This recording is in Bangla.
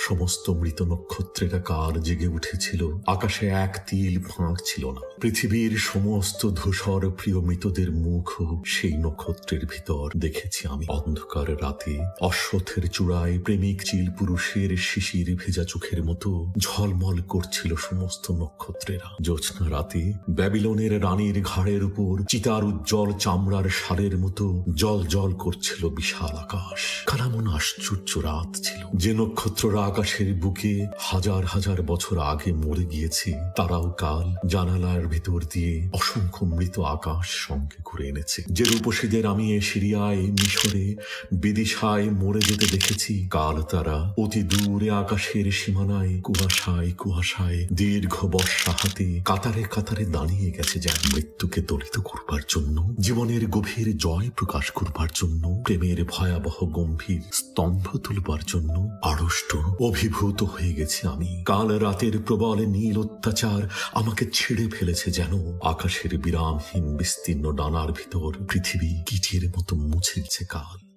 সমস্ত মৃত নক্ষত্রেরা কাল জেগে উঠেছিল। আকাশে এক তিল ফাঁক ছিল না। পৃথিবীর সমস্ত ধূসর প্রিয় মৃতদের মুখ সেই নক্ষত্রের ভিতর দেখেছি আমি। অন্ধকার রাতে অশ্বথের চূড়ায় প্রেমিক চিল পুরুষের শিশির ভেজা চোখের মতো ঝলমল করছিল সমস্ত নক্ষত্রেরা। জ্যোৎস্না রাতে ব্যাবিলনের রানীর ঘাড়ের উপর চিতার উজ্জ্বল চামড়ার সারের মতো জল জল করছিল বিশাল আকাশ। কারামন আশ্চর্য রাত ছিল। যে নক্ষত্ররা আকাশের বুকে হাজার হাজার বছর আগে মরে গিয়েছে, তারাও কাল জানালার ভেতর দিয়ে অসংখ্য মৃত আকাশ সঙ্গে ঘুরে এনেছে। যে রূপসীদের আমি এ সিরিয়ায়, মিশরে, বিদিশায় মরে যেতে দেখেছি, কাল তারা অতি দূরে আকাশের সীমানায়, কুয়াশায় কুয়াশায়, দীর্ঘ বর্ষা হাতে কাতারে কাতারে দাঁড়িয়ে গেছে যেন মৃত্যুকে দলিত করবার জন্য, জীবনের গভীর জয় প্রকাশ করবার জন্য, প্রেমের ভয়াবহ গম্ভীর স্তম্ভ তুলবার জন্য আড়ষ্ট অভিভূত হয়ে গেছি আমি। কাল রাতের প্রবল নীল অত্যাচার আমাকে ছেড়ে ফেলেছে যেন। আকাশের বিরামহীন বিস্তীর্ণ ডানার ভিতর পৃথিবী কিটির মতো মুছে কাল।